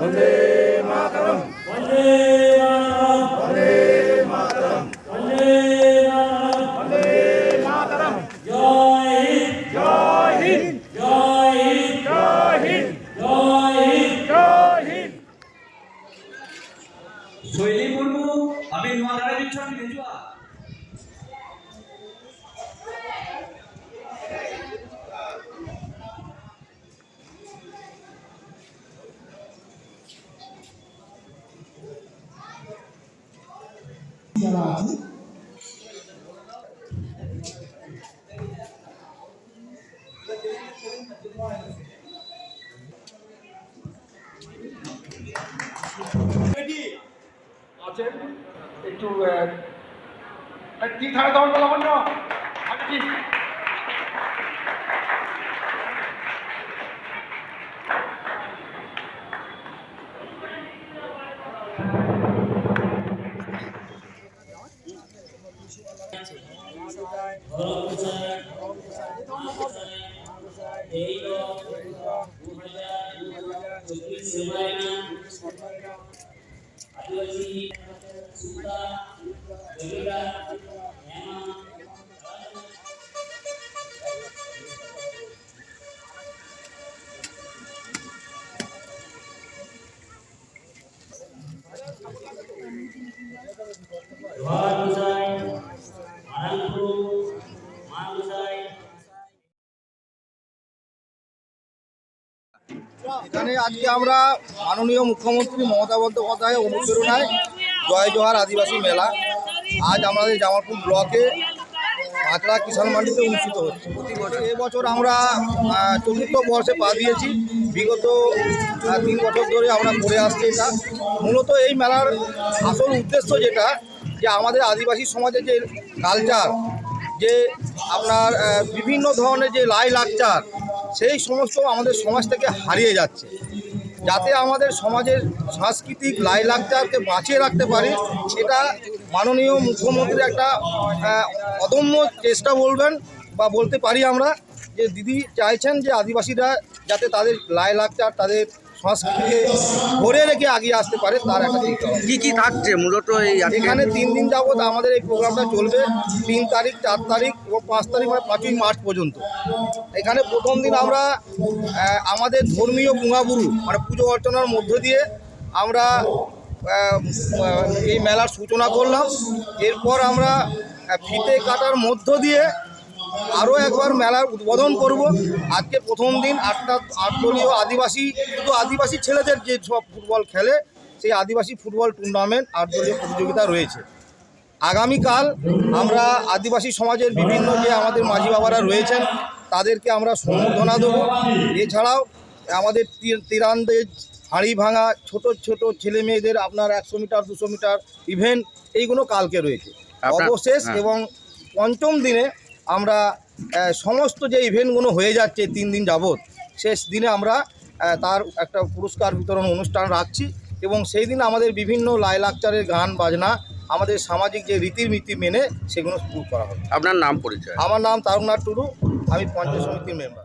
Monday. শৈলী মুর্মু আমি নোয়াদারা বিচ্ছন ভেজুয়া যারা আছে আছেন একটু আহ, এই ঠিক থাকে তখন বলা আজকে আমরা মাননীয় মুখ্যমন্ত্রী মমতা বন্দ্যোপাধ্যায়ের অনুপ্রেরণায় জয় জোহার আদিবাসী মেলা। আজ আমাদের জামালপুর ব্লকে পাঁচড়া কিষাণ মান্ডিতে অনুষ্ঠিত হচ্ছে। প্রতি বছর এবছর আমরা চতুর্থ বর্ষে পা দিয়েছি। বিগত তিন বছর ধরে আমরা করে আসছি এটা। মূলত এই মেলার আসল উদ্দেশ্য যেটা, যে আমাদের আদিবাসী সমাজের যে কালচার যে আপনার বিভিন্ন ধরনের যে লাই লাকচার, সেই সমস্ত আমাদের সমাজ থেকে হারিয়ে যাচ্ছে। যাতে আমাদের সমাজের সাংস্কৃতিক লাই লাকচারকে বাঁচিয়ে রাখতে পারি, সেটা মাননীয় মুখ্যমন্ত্রীর একটা অদম্য চেষ্টা বলবেন বা বলতে পারি আমরা যে দিদি চাইছেন যে আদিবাসীরা যাতে তাদের লাই লাকচার তাদের সংস্কৃতিকে ধরে রেখে এগিয়ে আসতে পারে তার একটা ভাবনা। কি কি থাকছে মূলত এই? এখানে তিন দিন যাবত আমাদের এই প্রোগ্রামটা চলবে তিন তারিখ চার তারিখ এবং পাঁচ তারিখ মানে পাঁচই মার্চ পর্যন্ত এখানে প্রথম দিন আমরা আমাদের ধর্মীয় বুঙাবুরু মানে পুজো অর্চনার মধ্য দিয়ে আমরা এই মেলার সূচনা করলাম এরপর আমরা ফিতে কাটার মধ্য দিয়ে আরও একবার মেলার উদ্বোধন করব। আজকে প্রথম দিন আটটা আটদলীয় আদিবাসী শুধু আদিবাসী ছেলেদের যে সব ফুটবল খেলে সেই আদিবাসী ফুটবল টুর্নামেন্ট আটদলীয় প্রতিযোগিতা রয়েছে। আগামীকাল আমরা আদিবাসী সমাজের বিভিন্ন যে আমাদের মাঝি বাবারা রয়েছেন তাদেরকে আমরা সম্বর্ধনা দেবো। এছাড়াও আমাদের তীর- তীরান্দাজ হাঁড়ি ভাঙা ছোট ছোট ছেলে মেয়েদের আপনার একশো মিটার দুশো মিটার ইভেন্ট এইগুলো কালকে রয়েছে। অবশেষ হ্যাঁ। এবং পঞ্চম দিনে আমরা সমস্ত যে ইভেন্টগুলো হয়ে যাচ্ছে তিন দিন যাবৎ শেষ দিনে আমরা তার একটা পুরস্কার বিতরণ অনুষ্ঠান রাখছি এবং সেই দিন আমাদের বিভিন্ন লাইলাকচারের গান বাজনা আমাদের সামাজিক যে রীতির নীতি মেনে সেগুলো শুরু করা হবে। আপনার নাম পরিচয়? আমার নাম তারকনাথ টুডু আমি পঞ্চায়েত সমিতির মেম্বার।